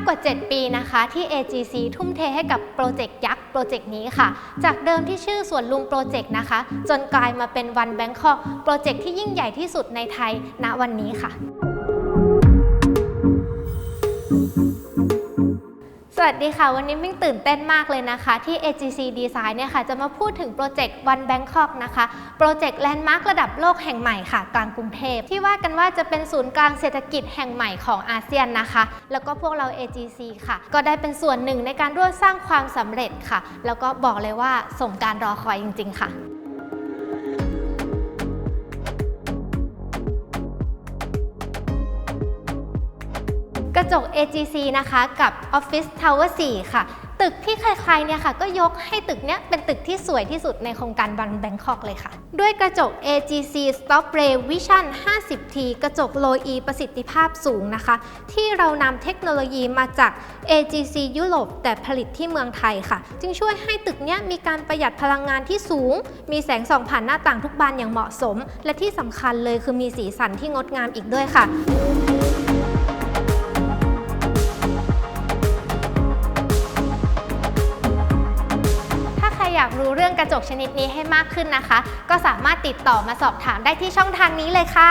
ากกว่า 7 ปีนะคะที่ AGC ทุ่มเทให้กับโปรเจกต์ยักษ์โปรเจกต์นี้ค่ะ จากเดิมที่ชื่อสวนลุมโปรเจกต์นะคะ จนกลายมาเป็นวันแบงคอกโปรเจกต์ที่ยิ่งใหญ่ที่สุดในไทยณวันนี้ค่ะ สวัสดีค่ะ วันนี้มิ่งตื่นเต้นมากเลยนะคะ ที่ AGC Design เนี่ยค่ะจะมาพูดถึงโปรเจกต์ One Bangkok นะคะโปรเจกต์แลนด์มาร์คระดับโลกแห่งใหม่ค่ะ กลางกรุงเทพ ที่ว่ากันว่าจะเป็นศูนย์กลางเศรษฐกิจแห่งใหม่ของอาเซียนนะคะ แล้วก็พวกเรา AGC ค่ะ ก็ได้เป็นส่วนหนึ่งในการร่วมสร้างความสำเร็จค่ะ แล้วก็บอกเลยว่าสมการรอคอยจริง ๆ ค่ะ ระจก AGC นะคะกับ Office Tower 4 ค่ะ ตึกที่ใครๆเนี่ยค่ะ ก็ยกให้ตึกเนี้ยเป็นตึกที่สวยที่สุดในโครงการบันแบงคอกเลยค่ะ ด้วยกระจก AGC Stop Ray Vision 50T กระจก Low E ประสิทธิภาพสูงนะคะ ที่เรานำเทคโนโลยีมาจาก AGC ยุโรปแต่ผลิตที่เมืองไทยค่ะ จึงช่วยให้ตึกเนี้ยมีการประหยัดพลังงานที่สูง มีแสงส่องผ่านหน้าต่างทุกบานอย่างเหมาะสม และที่สำคัญเลยคือมีสีสันที่งดงามอีกด้วยค่ะ อยากรู้เรื่องกระจกชนิดนี้ให้มากขึ้นนะคะ ก็สามารถติดต่อมาสอบถามได้ที่ช่องทางนี้เลยค่ะ